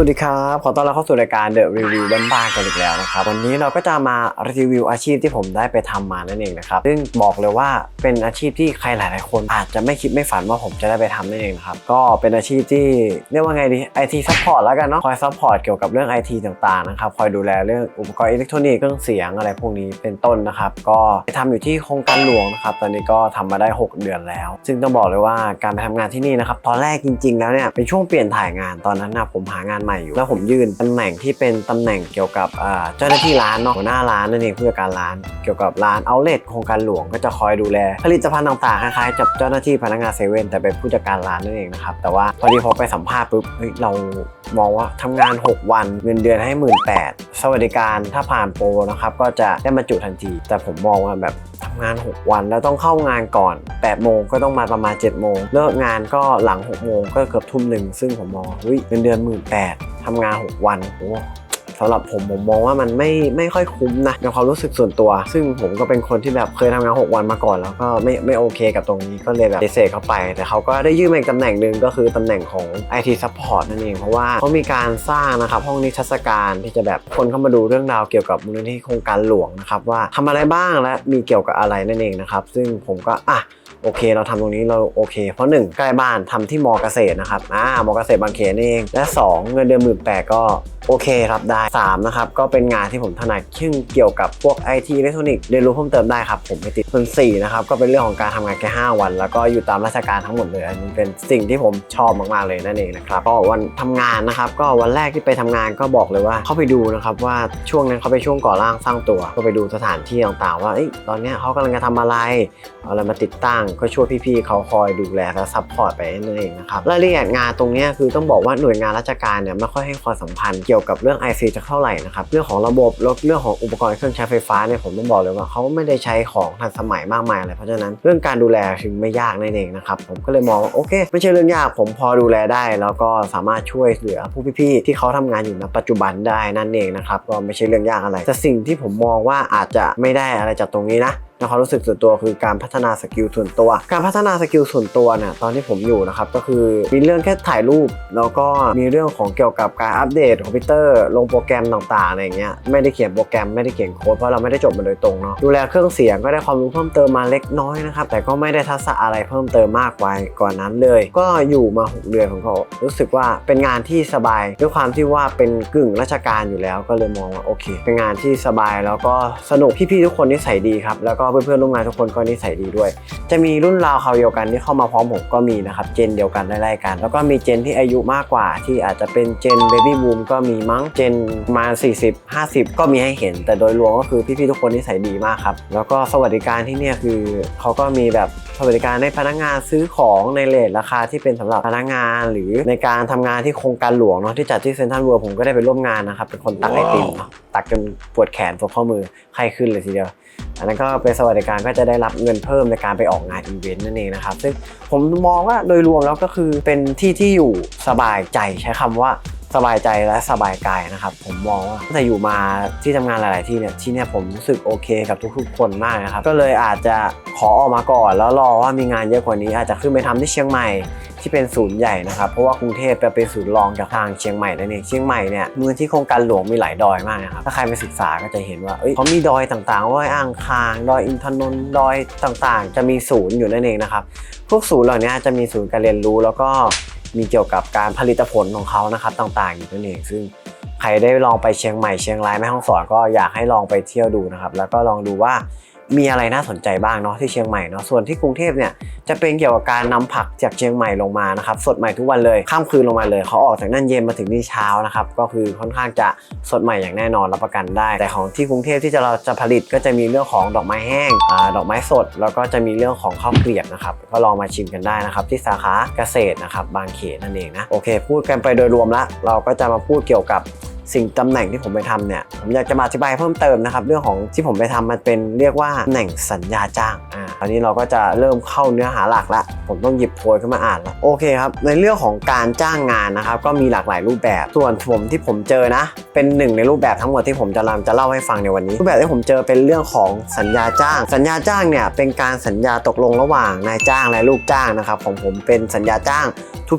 วัสดีครับ ขอต้อนรับเข้าสู่รายการ The Review บ้านๆกันอีกแล้วนะครับ วันนี้เราก็จะมารีวิวอาชีพที่ผมได้ไปทำมานั่นเองนะครับ ซึ่งบอกเลยว่าเป็นอาชีพที่ใครหลาย ๆ คนอาจจะไม่คิดไม่ฝันว่าผมจะได้ไปทำนั่นเองนะครับ ก็เป็นอาชีพที่เรียกว่าไงดี IT support แล้วกันเนาะ คอย support เกี่ยวกับเรื่อง IT ต่าง ๆ นะครับ คอยดูแลเรื่องอุปกรณ์อิเล็กทรอนิกส์ เครื่องเสียงอะไรพวกนี้เป็นต้นนะครับ ก็ไปทำอยู่ที่โครงการหลวงนะครับ ตอนนี้ก็ทำมาได้ 6 เดือนแล้ว ซึ่งต้องบอกเลยว่าการไปทำงานที่นี่นะครับ ตอนแรกจริง ๆ แล้วเนี่ยเป็นช่วงเปลี่ยนถ่ายงานตอนนั้นนะผมหางานหม่อยู่ แล้วผมยืนตำแหน่งที่เป็นตำแหน่งเกี่ยวกับเจ้าหน้าที่ร้านเนาะหัวหน้าร้านนั่นเองผู้จัดการร้าน เกี่ยวกับร้านเอาเลทโครงการหลวงก็จะคอยดูแล ผลิตภัณฑ์ต่างๆคล้ายๆกับเจ้าหน้าที่พนักงานเซเว่นแต่เป็นผู้จัดการร้านนั่นเองนะครับแต่ว่าพอดีพอไปสัมภาษณ์ปุ๊บเฮ้ยเรามองว่าทำงาน 6 วันเงินเดือนให้หมื่นแปดสวัสดิการถ้าผ่านโปรนะครับก็จะได้บรรจุทันที แต่ผมมองว่าแบบทำงาน 6 วันแล้วต้องเข้างานก่อน8โมงก็ต้องมาประมาณ7โมงเลิกงานก็หลัง6โมงก็เกือบทุ่มหนึ่งซึ่งผมมองว่าเฮ้ยเงินเดือนหมื่นแปดทำงาน 6 วันโอ้สำหรับผมผมมองว่ามันไม่ไม่ค่อยคุ้มนะในความรู้สึกส่วนตัว ซึ่งผมก็เป็นคนที่แบบเคยทำงาน 6 วันมาก่อน แล้วก็ไม่ไม่โอเคกับตรงนี้ก็เลยแบบเดเข้าไป แต่เขาก็ได้ยื่นมาอีกตำแหน่งหนึ่งก็คือตำแหน่งของ IT Support นั่นเอง เพราะว่าเขามีการสร้างนะครับห้องนิทรรศการที่จะแบบคนเข้ามาดูเรื่องราวเกี่ยวกับมูลนิธิโครงการหลวงนะครับว่าทำอะไรบ้างและมีเกี่ยวกับอะไรนั่นเองนะครับซึ่งผมก็อะ โอเค เราทำตรงนี้เราโอเค เพราะ 1 ใกล้บ้านทำที่มอเกษตรนะครับอ่ามอเกษตรบางเขนเองและ 2 เงินเดือนหมื่นแปดก็โอเครับได้ 3 นะครับ ก็เป็นงานที่ผมถนัดซึ่งเกี่ยวกับพวก IT อิเล็กทรอนิกส์เรียนรู้เพิ่มเติมได้ครับผมไม่ติดส่วน4นะครับก็เป็นเรื่องของการทำงานแค่5วัน แล้วก็อยู่ตามราชการทั้งหมดเลยอันนี้เป็นสิ่งที่ผมชอบมากๆเลยนั่นเองนะครับก็วันทำงานนะครับก็วันแรกที่ไปทำงานก็บอกเลยว่าเข้าไปดูนะครับว่าช่วงนั้นเขาไปช่วงก่อร่างสร้างตัว ก็ไปดูสถานที่ต่างๆ ว่าอตอนนี้เขากำลังจะทำอะไรเอาอะไรมาติดตั้งก็ช่วยพี่ๆเขาคอยดูแลและซัพพอร์ตไปนั่นเองนะครับรายละเอียดงานตรงนี้คือต้องบอกว่าหน่วยงานราชการเนี่ยไม่ค่อยให้ความสัมพันธ์เกี่ยวกับเรื่อง IC จะเท่าไหร่นะครับเรื่องของระบบแล้วเรื่องของอุปกรณ์เครื่องใช้ไฟฟ้าเนี่ยผมต้องบอกเลยว่าเขาไม่ได้ใช้ของทันสมัยมากมายอะไรเพราะฉะนั้นเรื่องการดูแลถึงไม่ยากนั่นเองนะครับผมก็เลยมองว่าโอเค ไม่ใช่เรื่องยากผมพอดูแลได้ แล้วก็สามารถช่วยเหลือผู้พี่ๆที่เขาทำงานอยู่ณปัจจุบันได้นั่นเองนะครับก็ไม่ใช่เรื่องยากอะไรแต่สิ่งที่ผมมองว่าอาจจะไม่ได้อะไรจากตรงนี้นะ ในความรู้สึกส่วนตัวคือการพัฒนาสกิลส่วนตัว การพัฒนาสกิลส่วนตัวเนี่ยตอนที่ผมอยู่นะครับก็คือมีเรื่องแค่ถ่ายรูป แล้วก็มีเรื่องของเกี่ยวกับการอัปเดตคอมพิวเตอร์ลงโปรแกรมต่างๆอะไรเงี้ยไม่ได้เขียนโปรแกรมไม่ได้เขียนโค้ดเพราะเราไม่ได้จบมาโดยตรงเนาะดูแลเครื่องเสียงก็ได้ความรู้เพิ่มเติมมาเล็กน้อยนะครับแต่ก็ไม่ได้ทักษะอะไรเพิ่มเติมมากไปกว่านั้นเลย ก็อยู่มา 6 เดือนผมก็รู้สึกว่าเป็นงานที่สบายด้วยความที่ว่าเป็นกึ่งราชการอยู่แล้ว ก็เลยมองว่าโอเค เป็นงานที่สบายแล้วก็สนุกพี่ๆทุกคนนิสัยดีครับแล้วก็เพื่อนๆร่วมงานทุกคนก็นิสัยดีด้วย จะมีรุ่นราวเขาเดียวกันที่เข้ามาพร้อมผมก็มีนะครับเจนเดียวกันไล่ๆกัน แล้วก็มีเจนที่อายุมากกว่า ที่อาจจะเป็นเจนเบบี้บูมก็มีมั้งเจนมา 40 50 ก็มีให้เห็น แต่โดยรวมก็คือพี่ๆทุกคนนิสัยดีมากครับแล้วก็สวัสดิการที่เนี่ยคือเขาก็มีแบบ สวัสดิการให้พนักงานซื้อของในเลทราคาที่เป็นสำหรับพนักงานหรือในการทำงานที่โครงการหลวงเนาะที่จัดที่เซ็นทรัลเวิลด์ผมก็ได้ไปร่วมงานนะครับ เป็นคนตักไอติมตักจนปวดแขนปวดข้อมือไข้ขึ้นเลยทีเดียว อันนั้นก็เป็นสวัสดิการก็จะได้รับเงินเพิ่มในการไปออกงานอีเวนต์นั่นเองนะครับซึ่งผมมองว่าโดยรวมแล้วก็คือเป็นที่ที่อยู่สบายใจใช้คำว่า สบายใจและสบายกายนะครับ ผมมองว่าตั้งแต่อยู่มาที่ทำงานหลาย ๆ ที่เนี่ยที่เนี่ยผมรู้สึกโอเคกับทุก ๆ คนมากนะครับ ก็เลยอาจจะขอออกมาก่อน แล้วรอว่ามีงานเยอะกว่านี้ อาจจะขึ้นไปทำที่เชียงใหม่ที่เป็นศูนย์ใหญ่นะครับ เพราะว่ากรุงเทพจะเป็นศูนย์รองจากทางเชียงใหม่นั่นเองเชียงใหม่เนี่ยเมืองที่โครงการหลวงมีหลายดอยมากนะครับถ้าใครไปศึกษาก็จะเห็นว่าเอ้ยเขามีดอยต่างๆดอยอ่างคาง ดอยอินทนนท์ดอยต่างๆ จะมีศูนย์อยู่นั่นเองนะครับพวกศูนย์เหล่านี้จะมีศูนย์การเรียนรู้แล้วก็ มีเกี่ยวกับการผลิตผลของเขานะครับต่างๆอยู่นั่นเองซึ่งใครได้ลองไปเชียงใหม่เชียงรายแม่ฮ่องสอนก็อยากให้ลองไปเที่ยวดูนะครับแล้วก็ลองดูว่า มีอะไรน่าสนใจบ้างเนาะที่เชียงใหม่เนาะส่วนที่กรุงเทพเนี่ยจะเป็นเกี่ยวกับการนำผักจากเชียงใหม่ลงมานะครับสดใหม่ทุกวันเลยข้ามคืนลงมาเลยเขาออกจากนั่นเย็นมาถึงนี่เช้านะครับก็คือค่อนข้างจะสดใหม่อย่างแน่นอนรับประกันได้ แต่ของที่กรุงเทพที่จะเราจะผลิตก็จะมีเรื่องของดอกไม้แห้งอดอกไม้สด แล้วก็จะมีเรื่องของข้าวเกลียบนะครับก็ลองมาชิมกันได้นะครับที่สาขาเกษตรนะครับบางเขนนั่นเองนะโอเค พูดกันไปโดยรวมละเราก็จะมาพูดเกี่ยวกับ สิ่งตำแหน่งที่ผมไปทำเนี่ยผมอยากจะมาอธิบายเพิ่มเติมนะครับเรื่องของที่ผมไปทำมันเป็นเรียกว่าตำแหน่งสัญญาจ้างอ่า อนนี้เราก็จะเริ่มเข้าเนื้อหาหลักละ ผมต้องหยิบโพยขึ้นมาอ่านละโอเคครับ ในเรื่องของการจ้างงานนะครับ ก็มีหลากหลายรูปแบบ ส่วนผมที่ผมเจอนะ เป็นหนึ่งในรูปแบบทั้งหมดที่ผมจะรำจะเล่าให้ฟังในวันนี้ รูปแบบที่ผมเจอเป็นเรื่องของสัญญาจ้าง สัญญาจ้างเนี่ยเป็นการสัญญาตกลงระหว่างนายจ้างและลูกจ้างนะครับของผมเป็นสัญญาจ้าง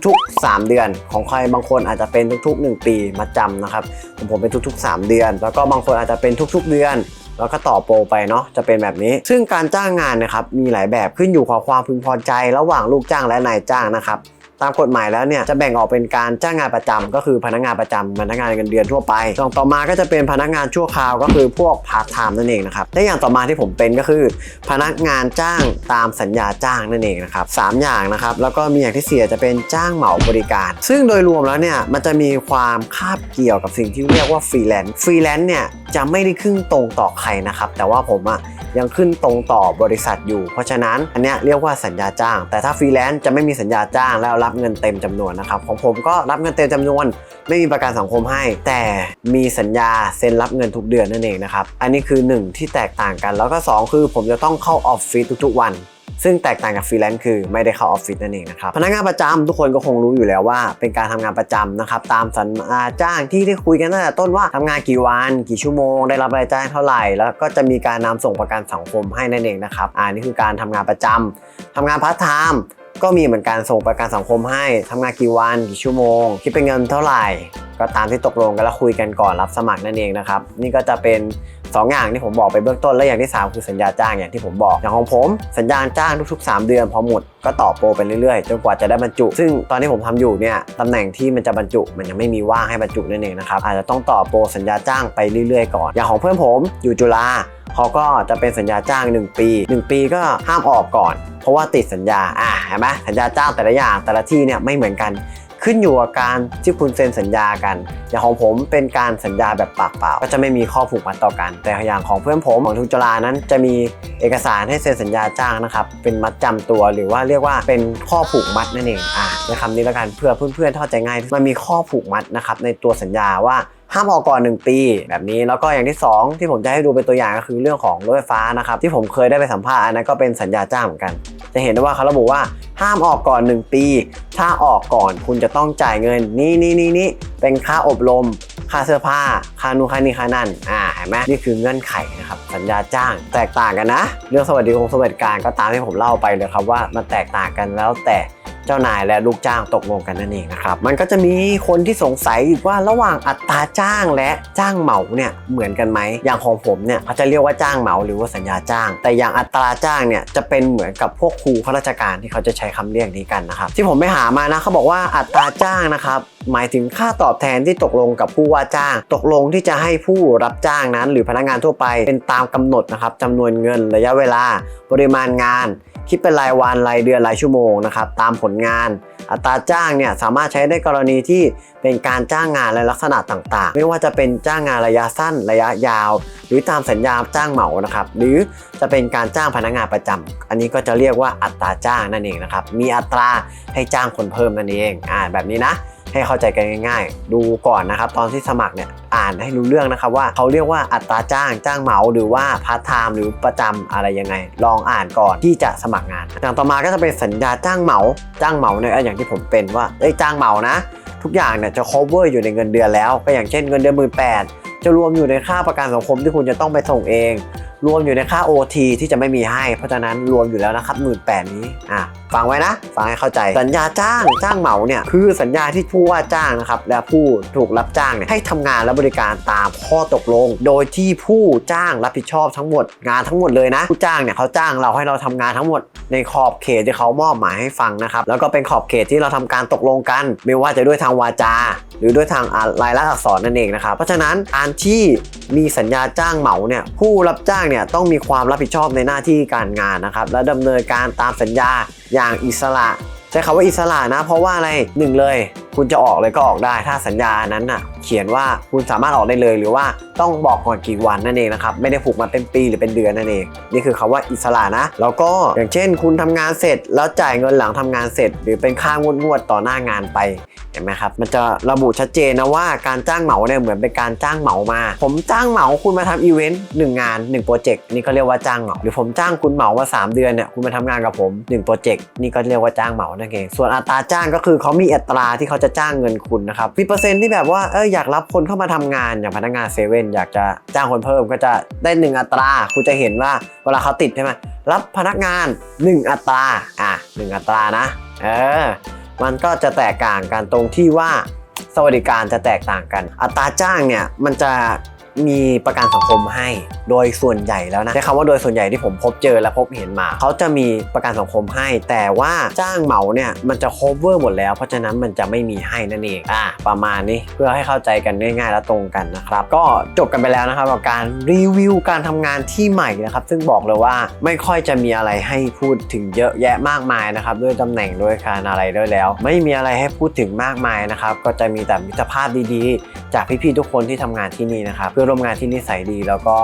ทุกๆ 3 เดือน ของใครบางคนอาจจะเป็นทุกๆ 1 ปีมาจำนะครับของผมเป็นทุกๆ 3 เดือน แล้วก็บางคนอาจจะเป็นทุก ๆ เดือน แล้วก็ต่อโปรไปเนาะจะเป็นแบบนี้ ซึ่งการจ้างงานนะครับมีหลายแบบขึ้นอยู่กับความพึงพอใจ ระหว่างลูกจ้างและนายจ้างนะครับ ตามกฎหมายแล้วเนี่ยจะแบ่งออกเป็นการจ้างงานประจำก็คือพนักงานประจำพนักงานเงินเดือนทั่วไปต่อต่อมาก็จะเป็นพนักงานชั่วคราวก็คือพวกพาร์ทไทม์นั่นเองนะครับและอย่างต่อมาที่ผมเป็นก็คือ พนักงานจ้างตามสัญญาจ้างนั่นเองนะครับสามอย่างนะครับแล้วก็มีอย่างที่เสียจะเป็นจ้างเหมาบริการ ซึ่งโดยรวมแล้วเนี่ยมันจะมีความคาบเกี่ยวกับสิ่งที่เรียกว่าฟรีแลนซ์ฟรีแลนซ์เนี่ยจะไม่ได้ขึ้นตรงต่อใครนะครับแต่ว่าผมอะยังขึ้นตรงต่อบริษัทอยู่ เพราะฉะนั้นอันเนี้ยเรียกว่าสัญญาจ้าง แต่ถ้าฟรีแลนซ์จะไม่มีสัญญาจ้างแล้วรับับเงินเต็มจำนวนนะครับของผมก็รับเงินเต็มจำนวน ไม่มีประกันสังคมให้ แต่มีสัญญาเซ็นรับเงินทุกเดือนนั่นเองนะครับอันนี้คือ 1 ที่แตกต่างกัน แล้วก็ 2 คือผมจะต้องเข้าออฟฟิศทุกๆวันซึ่งแตกต่างกับฟรีแลนซ์คือไม่ได้เข้าออฟฟิศนั่นเองนะครับพนักงานประจำทุกคนก็คงรู้อยู่แล้วว่า เป็นการทำงานประจำนะครับตามสัญญาจ้างที่ได้คุยกันตั้งแต่ต้นว่าทำงานกี่วัน กี่ชั่วโมง ได้รับรายจ่ายเท่าไหร่ แล้วก็จะมีการนำส่งประกันสังคมให้นั่นเองนะครับอ่านี่คือการทำงานประจำทำงานพาร์ทไทม์ ก็มีเหมือนการส่งประกันสังคมให้ทำงานกี่วันกี่ชั่วโมง คิดเป็นเงินเท่าไหร่ ก็ตามที่ตกลงกันแล้วคุยกันก่อนรับสมัครนั่นเองนะครับ นี่ก็จะเป็น 2 อย่างที่ผมบอกไปเบื้องต้นและอย่างที่ 3 คือสัญญาจ้างอย่างที่ผมบอกอย่างของผมสัญญาจ้างทุก ๆ 3 เดือนพอหมดก็ต่อโปรไปเรื่อยๆจนกว่าจะได้บรรจุ ซึ่งตอนที่ผมทำอยู่เนี่ยตำแหน่งที่มันจะบรรจุ มันยังไม่มีว่างให้บรรจุนั่นเองนะครับอาจจะต้องต่อโปรสัญญาจ้างไปเรื่อยๆก่อนอย่างของเพื่อนผมอยู่จุฬาเขาก็จะเป็นสัญญาจ้าง 1 ปี 1 ปีก็ห้ามออกก่อน เพราะว่าติดสัญญาอ่าเห็นไหมสัญญาจ้างแต่ละอย่างแต่ละที่เนี่ยไม่เหมือนกัน ขึ้นอยู่กับการที่คุณเซ็นสัญญากัน อย่างของผมเป็นการสัญญาแบบปากเปล่า ก็จะไม่มีข้อผูกมัดต่อกัน แต่อย่างของเพื่อนผมของทุกจลานั้น จะมีเอกสารให้เซ็นสัญญาจ้างนะครับ เป็นมัดจำตัวหรือว่าเรียกว่าเป็นข้อผูกมัดนั่นเองอ่าในคำนี้แล้วกันเพื่อเพื่อนๆเข้าใจง่ายมันมีข้อผูกมัดนะครับในตัวสัญญาว่าห้ามออกก่อน 1 ปีแบบนี้แล้วก็อย่างที่ 2 ที่ผมจะให้ดูเป็นตัวอย่างก็คือเรื่องของรถไฟฟ้านะครับที่ผมเคยได้ไปสัมภาษณ์อันนั้นก็เป็นสัญญาจ้างเหมือนกัน จะเห็นได้ว่าเขาระบุว่า ห้ามออกก่อน 1 ปี ถ้าออกก่อนคุณจะต้องจ่ายเงิน นี่นี่นี่นี่เป็นค่าอบรม ค่าเสื้อผ้า ค่านูค่านี่ค่านั่น อ่าเห็นไหมนี่คือเงื่อนไขนะครับ สัญญาจ้างแตกต่างกันนะ เรื่องสวัสดิคงสวัสดิการก็ตามที่ผมเล่าไปเลยครับว่ามันแตกต่างกันแล้วแต่ เจ้านายและลูกจ้างตกลงกันนั่นเองนะครับ มันก็จะมีคนที่สงสัยอีกว่าระหว่างอัตราจ้างและจ้างเหมาเนี่ยเหมือนกันไหมอย่างของผมเนี่ยเขาจะเรียกว่าจ้างเหมาหรือว่าสัญญาจ้าง แต่อย่างอัตราจ้างเนี่ยจะเป็นเหมือนกับพวกครูข้าราชการที่เขาจะใช้คำเรียกนี้กันนะครับที่ผมไปหามานะเขาบอกว่าอัตราจ้างนะครับหมายถึงค่าตอบแทนที่ตกลงกับผู้ว่าจ้าง ตกลงที่จะให้ผู้รับจ้างนั้น หรือพนักงานทั่วไปเป็นตามกำหนดนะครับจำนวนเงินระยะเวลา ปริมาณงาน คิดเป็นรายวันรายเดือนรายชั่วโมงนะครับตามผลงาน อัตราจ้างเนี่ยสามารถใช้ได้กรณีที่เป็นการจ้างงานในลักษณะต่างๆ ไม่ว่าจะเป็นจ้างงานระยะสั้นระยะยาว หรือตามสัญญาจ้างเหมานะครับหรือจะเป็นการจ้างพนักงานประจำอันนี้ก็จะเรียกว่าอัตราจ้างนั่นเองนะครับมีอัตราให้จ้างคนเพิ่มนั่นเองอ่าแบบนี้นะ ให้เข้าใจกันง่าย ๆ ดูก่อนนะครับ ตอนที่สมัครเนี่ยอ่านให้รู้เรื่องนะครับว่าเขาเรียกว่าอัตราจ้างจ้างเหมาหรือว่าพาร์ทไทม์หรือประจำอะไรยังไง ลองอ่านก่อนที่จะสมัครงาน อย่างต่อมาก็จะเป็นสัญญาจ้างเหมาจ้างเหมาเนี่ยอย่างที่ผมเป็นว่าเอ้ยจ้างเหมานะ ทุกอย่างเนี่ยจะ cover อยู่ในเงินเดือนแล้ว ก็อย่างเช่นเงินเดือนหมื่นแปดจะรวมอยู่ในค่าประกันสังคมที่คุณจะต้องไปส่งเอง รวมอยู่ในค่า OT ที่จะไม่มีให้ เพราะฉะนั้นรวมอยู่แล้วนะครับหมื่นแปดนี้อะฟังไว้นะฟังให้เข้าใจ สัญญาจ้างจ้างเหมาเนี่ยคือสัญญาที่ผู้ว่าจ้างนะครับและผู้ถูกรับจ้างเนี่ยให้ทำงานและบริการตามข้อตกลง โดยที่ผู้จ้างรับผิดชอบทั้งหมดงานทั้งหมดเลยนะ ผู้จ้างเนี่ยเขาจ้างเราให้เราทำงานทั้งหมด ในขอบเขตที่เขามอบหมายให้ฟังนะครับแล้วก็เป็นขอบเขตที่เราทำการตกลงกัน ไม่ว่าจะด้วยทางวาจา หรือด้วยทางอ่าลายลักษณ์อักษรนั่นเองนะครับเพราะฉะนั้นการที่มีสัญญาจ้างเหมาเนี่ยผู้รับจ้างเนี่ยต้องมีความรับผิดชอบในหน้าที่การงานนะครับและดำเนินการตามสัญญาอย่างอิสระใช้คำว่าอิสระนะ เพราะว่าอะไรหนึ่งเลย คุณจะออกเลยก็ออกได้ ถ้าสัญญานั้นน่ะเขียนว่าคุณสามารถออกได้เลยหรือว่า ต้องบอกก่อนกี่วันนั่นเองนะครับไม่ได้ผูกมาเป็นปีหรือเป็นเดือนนั่นเอง นี่คือคำว่าอิสระนะ แล้วก็อย่างเช่น คุณทำงานเสร็จ แล้วจ่ายเงินหลังทำงานเสร็จ หรือเป็นค่างวดงวดต่อหน้างานไปเห็นไหมครับมันจะระบุชัดเจนนะว่าการจ้างเหมาเนี่ยเหมือนเป็นการจ้างเหมามา ผมจ้างเหมาคุณมาทำอีเวนต์หนึ่งงาน1โปรเจกต์นี่ก็เรียกว่าจ้างเหมาหรือผมจ้างคุณเหมามา 3 เดือนเนี่ยคุณมาทำงานกับผม1โปรเจกต์นี่ก็เรียกว่าจ้างเหมานั่นเองส่วนอัตราจ้างก็คือเขามีอัตราที่เขาจะจ้างเงินคุณนะครับมีเปอร์เซ็นต์ที่แบบว่าเอออยากรับคนเข้ามาทำงานอย่างพนักงานเซเว่นอยากจะจ้างคนเพิ่มก็จะได้หนึ่งอัตรา คุณจะเห็นว่าเวลาเขาติดใช่ไหมรับพนักงาน 1 อัตราอะหนึ่งอัตรานะเออมันก็จะแตกต่างกันตรงที่ว่าสวัสดิการจะแตกต่างกัน อัตราจ้างเนี่ยมันจะ มีประกันสังคมให้ โดยส่วนใหญ่แล้วนะใช้คำว่าโดยส่วนใหญ่ที่ผมพบเจอและพบเห็นมา เขาจะมีประกันสังคมให้ แต่ว่าจ้างเหมาเนี่ยมันจะ cover หมดแล้ว เพราะฉะนั้นมันจะไม่มีให้นั่นเองอะประมาณนี้เพื่อให้เข้าใจกันง่ายๆและตรงกันนะครับ ก็จบกันไปแล้วนะครับกับการรีวิวการทำงานที่ใหม่นะครับ ซึ่งบอกเลยว่าไม่ค่อยจะมีอะไรให้พูดถึงเยอะแยะมากมายนะครับด้วยตำแหน่งด้วยการอะไรด้วยแล้ว ไม่มีอะไรให้พูดถึงมากมายนะครับก็จะมีแต่มิตรภาพดีๆ จากพี่ๆทุกคนที่ทำงานที่นี่นะครับพื่อนร่วมงานที่นิสัยดี แล้วก็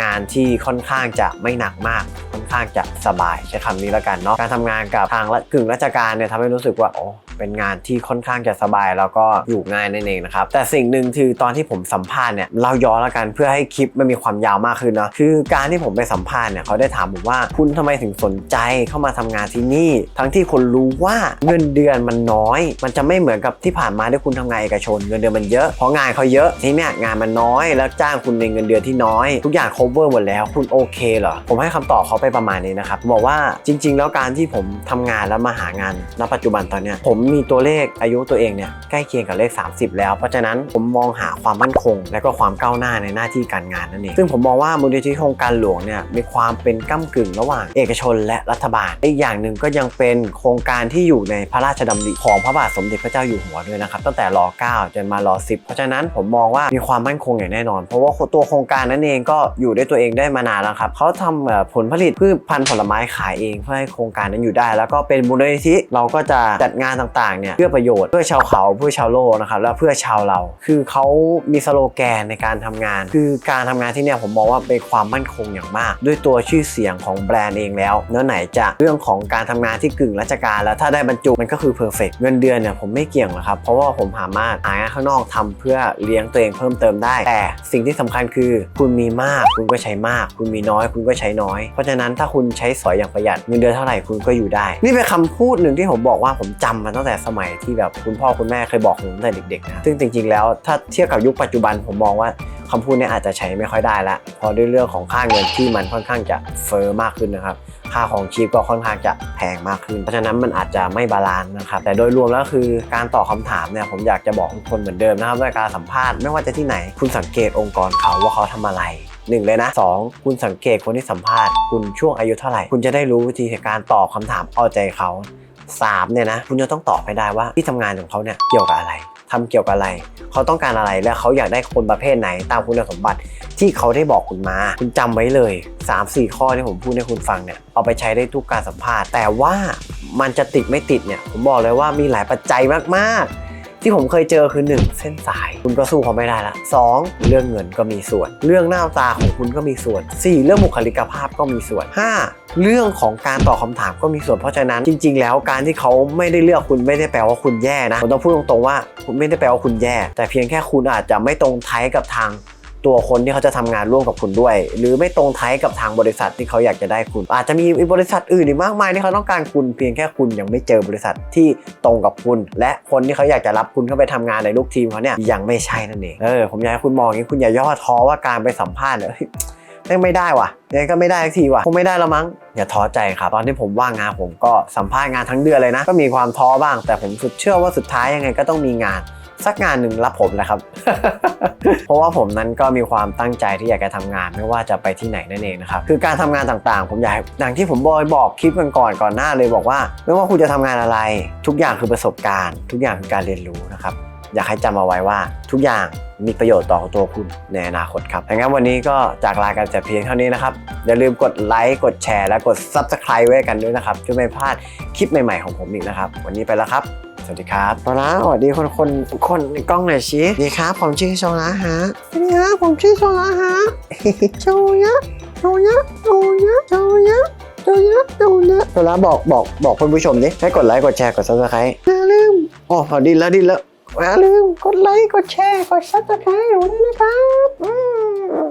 งานที่ค่อนข้างจะไม่หนักมาก ค่อนข้างจะสบายใช้คำนี้แล้วกันเนาะการทำงานกับทางกึ่งราชการเนี่ยทำให้รู้สึกว่าโอ้ เป็นงานที่ค่อนข้างจะสบายแล้วก็อยู่ง่ายนั่นเองนะครับแต่สิ่งหนึ่งคือตอนที่ผมสัมภาษณ์เนี่ยเราย้อนแล้วกันเพื่อให้คลิปมันมีความยาวมากขึ้นเนาะคือการที่ผมไปสัมภาษณ์เนี่ยเขาได้ถามผมว่าคุณทำไมถึงสนใจเข้ามาทำงานที่นี่ ทั้งที่คนรู้ว่าเงินเดือนมันน้อย มันจะไม่เหมือนกับที่ผ่านมาที่คุณทำงานเอกชนเงินเดือนมันเยอะเพราะงานเขาเยอะที่เนี่ยงานมันน้อย แล้วจ้างคุณในเงินเดือนที่น้อย ทุกอย่าง cover หมดแล้วคุณโอเคเหรอผมให้คำตอบเขาไปประมาณนี้นะครับบอกว่าจริง ๆ แล้วการที่ผมทำงานแล้วมาหางานณปัจจุบันตอนเนี้ยผมมีตัวเลขอายุตัวเองเนี่ยใกล้เคียงกับเลข 30 แล้ว เพราะฉะนั้นผมมองหาความมั่นคง และก็ความก้าวหน้าในหน้าที่การงานนั่นเองซึ่งผมมองว่ามูลนิธิโครงการหลวงเนี่ยมีความเป็นก้ากึ่งระหว่างเอกชนและรัฐบาลอีกอย่างหนึ่งก็ยังเป็นโครงการที่อยู่ในพระราชดำริของพระบาทสมเด็จพระเจ้าอยู่หัวด้วยนะครับตั้งแต่รอ9จนมาร10 เพราะฉะนั้นผมมองว่ามีความมั่นคงอย่างแน่นอน เพราะว่าตัวโครงการนั้นเองก็อยู่ด้วยตัวเองได้มานานแล้วครับเขาทำผลผลิตพืชพันธุ์ผลไม้ขายเองเพื่อให้โครงการนั้นอยู่ได้ แล้วก็เป็นมูลนิธิเราก็จะจัดงานต่างๆเนี่ยเพื่อประโยชน์เพื่อชาวเขาเพื่อชาวโลกนะครับแล้วเพื่อชาวเรา คือเขามีสโลแกนในการทำงาน คือการทำงานที่เนี่ยผมมองว่าเป็นความมั่นคงอย่างมาก ด้วยตัวชื่อเสียงของแบรนด์เองแล้วเนื้อไหนจะเรื่องของการทำงานที่กึ่งราชการแล้วถ้าได้บรรจุมันก็คือเพอร์เฟกเงินเดือนเนี่ยผมไม่เกี่ยงหรอกครับเพราะว่าผมสามารถหางานข้างนอกทำเพื่อเลี้ยงตัวเองเพิ่มเติมได้ แต่สิ่งที่สำคัญคือ คุณมีมากคุณก็ใช้มาก คุณมีน้อย คุณก็ใช้น้อย เพราะฉะนั้นถ้าคุณใช้สอยอย่างประหยัดเงินเดือนเท่าไหร่คุณก็อยู่ได้ นี่เป็นคำพูดหนึ่งที่ผมบอกว่าผมจำมาตั้งแต่สมัยที่แบบคุณพ่อคุณแม่เคยบอกผมตั้งแต่เด็กๆนะซึ่งจริงๆแล้วถ้าเทียบกับยุคปัจจุบันผมมองว่าคำพูดนี้อาจจะใช้ไม่ค่อยได้ละเพราะด้วยเรื่องของค่าเงินที่มันค่อนข้างจะเฟอ้อมากขึ้นนะครับค่าของชีพก็ค่อนข้างจะแพงมากขึ้น เพราะฉะนั้นมันอาจจะไม่บาลานซ์นะครับ แต่โดยรวมแล้วคือการตอบคาถามเนี่ยผมอยากจะบอกทุกคนเหมือนเดิมนะครับว่าการสัมภาษณ์ไม่ว่าจะที่ไหนคุณสังเกตองค์กรเขาว่าเขาทำอะไรหนึ่งเลยนะสองคุณสังเกตคนที่สัมภาษณ์ คุณช่วงอายุเท่าไหร่ คุณจะได้รู้วิธีการตอบคำถามเอาใจเขา สามเนี่ยนะคุณจะต้องตอบให้ได้ว่าที่ทำงานของเขาเนี่ยเกี่ยวกับอะไรทำเกี่ยวกับอะไร เขาต้องการอะไรและเขาอยากได้คนประเภทไหน ตามคุณสมบัติที่เขาได้บอกคุณมา คุณจำไว้เลย 3-4 ข้อที่ผมพูดให้คุณฟังเนี่ยเอาไปใช้ได้ทุกการสัมภาษณ์ แต่ว่ามันจะติดไม่ติดเนี่ยผมบอกเลยว่ามีหลายปัจจัยมากๆ ที่ผมเคยเจอคือ 1 เส้นสาย คุณก็สู้เขาไม่ได้ละ 2. เรื่องเงินก็มีส่วน เรื่องหน้าตาของคุณก็มีส่วน 4. เรื่องบุคลิกภาพก็มีส่วน 5. เรื่องของการตอบคำถามก็มีส่วน เพราะฉะนั้นจริง ๆ แล้วการที่เขาไม่ได้เลือกคุณไม่ได้แปลว่าคุณแย่นะผมต้องพูดตรงๆว่า คุณไม่ได้แปลว่าคุณแย่ แต่เพียงแค่คุณอาจจะไม่ตรงไทยกับทาง ตัวคนที่เขาจะทำงานร่วมกับคุณด้วย หรือไม่ตรงไทยกับทางบริษัทที่เขาอยากจะได้คุณ อาจจะมีบริษัทอื่นอีกมากมายที่เขาต้องการคุณเพียงแค่คุณยังไม่เจอบริษัทที่ตรงกับคุณ และคนที่เขาอยากจะรับคุณเข้าไปทำงานในลูกทีมเขาเนี่ยยังไม่ใช่นั่นเองเออผมอยากให้คุณมองอย่างนี้คุณอย่าย่อท้อว่าการไปสัมภาษณ์เนี่ยยแม่งไม่ได้ว่ะยังไงก็ไม่ได้สักทีว่ะคงไม่ได้แล้วมั้งอย่าท้อใจครับ ตอนที่ผมว่างงานผมก็สัมภาษณ์งานทั้งเดือนเลยนะ ก็มีความท้อบ้าง แต่ผมสุดเชื่อว่าสุดท้ายยังไงก็ต้องมีงาน สักงานหนึ่งรับผมแหละครับ เพราะว่าผมนั้นก็มีความตั้งใจที่อยากจะทำงานไม่ว่าจะไปที่ไหนนั่นเองนะครับคือการทำงานต่างๆ ผมอยากอย่างที่ผมบอยบอกคลิปกันก่อนก่อนหน้าเลยบอกว่า ไม่ว่าคุณจะทำงานอะไร ทุกอย่างคือประสบการณ์ ทุกอย่างคือการเรียนรู้นะครับอยากให้จำเอาไว้ว่าทุกอย่างมีประโยชน์ต่อตัวคุณในอนาคตครับดังนั้นวันนี้ก็จากลากันแต่เพียงเท่านี้นะครับ อย่าลืมกดไลค์กดแชร์และกด Subscribe ไว้กันด้วยนะครับจะไม่พลาดคลิปใหม่ๆของผมอีกนะครับ วันนี้ไปแล้วครับ สวัสดีครับโซล่าสวัสดีคนคนคนในกล้องหน่อยชิดีครับ ผมชื่อโซล่าฮะสวัสดีครับผมชื่อโซล่าฮะโชยะโชยะโชยะโชยะโชยะโชยะโซล่าบอกบอกบอกคุณผู้ชมดิให้กดไลค์กดแชร์กดซับสไครต์อย่าลืมโอ้พอดีแล้วดีแล้วอย่าลืมกดไลค์กดแชร์กดซับสไครต์อยู่ด้วยนะครับอืม